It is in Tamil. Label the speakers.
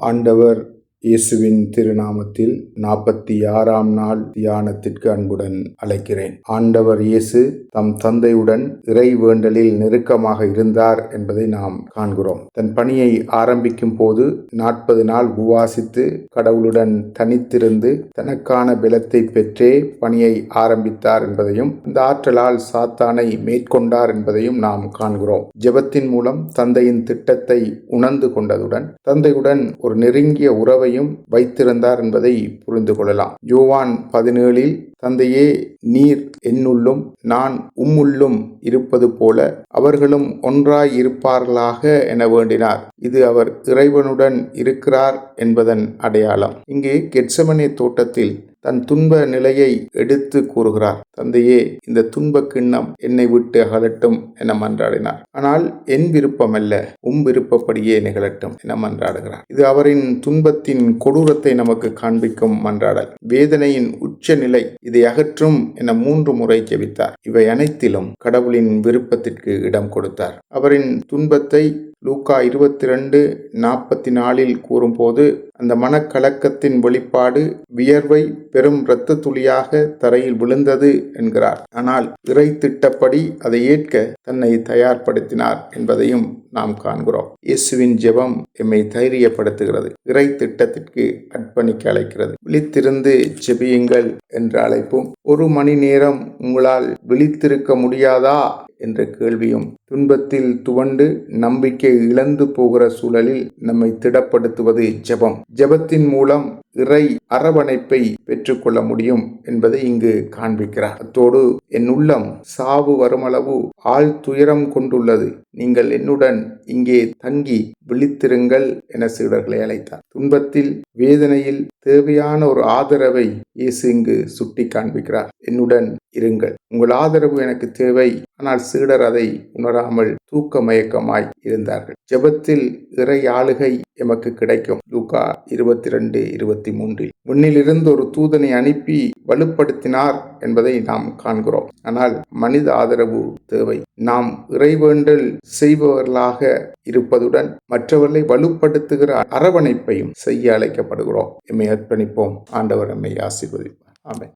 Speaker 1: ஆண்டவர் இயேசுவின் திருநாமத்தில் நாற்பத்தி ஆறாம் நாள் தியானத்திற்கு அன்புடன் அழைக்கிறேன். ஆண்டவர் இயேசு தம் தந்தையுடன் இறை வேண்டலில் நெருக்கமாக இருந்தார் என்பதை நாம் காண்கிறோம். தன் பணியை ஆரம்பிக்கும் போது நாற்பது நாள் உபாசித்து கடவுளுடன் தனித்திருந்து தனக்கான பலத்தை பெற்றே பணியை ஆரம்பித்தார் என்பதையும் இந்த ஆற்றலால் சாத்தானை மேற்கொண்டார் என்பதையும் நாம் காண்கிறோம். ஜெபத்தின் மூலம் தந்தையின் திட்டத்தை உணர்ந்து கொண்டதுடன் தந்தையுடன் ஒரு நெருங்கிய உறவை உறவையும் வைத்திருந்தார் என்பதை புரிந்து கொள்ளலாம். யோவான் பதினேழில் தந்தையே நீர் என்னுள்ளும் நான் உம்முள்ளும் இருப்பது போல அவர்களும் ஒன்றாய் இருப்பார்களாக என வேண்டினார். இது அவர் இறைவனுடன் இருக்கிறார் என்பதன் அடையாளம். இங்கே கெட்சமனே தோட்டத்தில் தன் துன்ப நிலையை எடுத்து கூறுகிறார். தந்தையே இந்த துன்ப கிண்ணம் என்னை விட்டு அகலட்டும் என மன்றாடினார். ஆனால் என் விருப்பம் அல்ல உம் விருப்பப்படியே நிகழட்டும் என மன்றாடுகிறார். இது அவரின் துன்பத்தின் கொடூரத்தை நமக்கு காண்பிக்கும் மன்றாடல். வேதனையின் உச்ச நிலை இதை அகற்றும் என மூன்று முறை ஜெபித்தார். இவை அனைத்திலும் கடவுளின் விருப்பத்திற்கு இடம் கொடுத்தார். அவரின் துன்பத்தை லூக்கா இருபத்தி ரெண்டு நாற்பத்தி நாலில் கூறும்போது அந்த மனக்கலக்கத்தின் வெளிப்பாடு வியர்வை பெரும் இரத்த துளியாக தரையில் விழுந்தது என்கிறார். ஆனால் இறை திட்டப்படி அதை ஏற்க தன்னை தயார்படுத்தினார் என்பதையும் நாம் காண்கிறோம். இயேசுவின் ஜெபம் எம்மை தைரியப்படுத்துகிறது. இறை திட்டத்திற்கு அர்ப்பணிக்க அழைக்கிறது. விழித்திருந்து ஜெபியுங்கள் என்ற அழைப்பும் ஒரு மணி நேரம் உங்களால் விழித்திருக்க முடியாதா என்ற கேள்வியும் துன்பத்தில் துவண்டு நம்பிக்கை இழந்து போகிற சூழலில் நம்மை திடப்படுத்துவது ஜெபம். ஜெபத்தின் மூலம் இறை அரவணைப்பை பெற்றுக்கொள்ள முடியும் என்பதை இங்கு காண்பிக்கிறார். அத்தோடு என் உள்ளம் சாவு வருமளவு ஆள் துயரம் கொண்டுள்ளது. நீங்கள் என்னுடன் இங்கே தங்கி விழித்திருங்கள் என சீடர்களை அழைத்தார். துன்பத்தில் வேதனையில் தேவையான ஒரு ஆதரவை இயேசு இங்கு சுட்டி காண்பிக்கிறார். என்னுடன் இருங்கள். உங்கள் ஆதரவு எனக்கு தேவை. ஆனால் சீடர் அதை உணராமல் தூக்க மயக்கமாய் இருந்தார்கள். ஜெபத்தில் இறை ஆளுகை எமக்கு கிடைக்கும். லூகா இருபத்தி ரெண்டு இருபத்தி மூன்றில் விண்ணிலிருந்து ஒரு தூதனை அனுப்பி வலுப்படுத்தினார் என்பதை நாம் காண்கிறோம். ஆனால் மனித ஆதரவு தேவை. நாம் இறைவேண்டல் செய்பவர்களாக இருப்பதுடன் மற்றவர்களை வலுப்படுத்துகிற அரவணைப்பையும் செய்ய அழைக்கப்படுகிறோம். எம்மை அர்ப்பணிப்போம். ஆண்டவர் எம்மை ஆசீர்வதிப்பார். ஆமென்.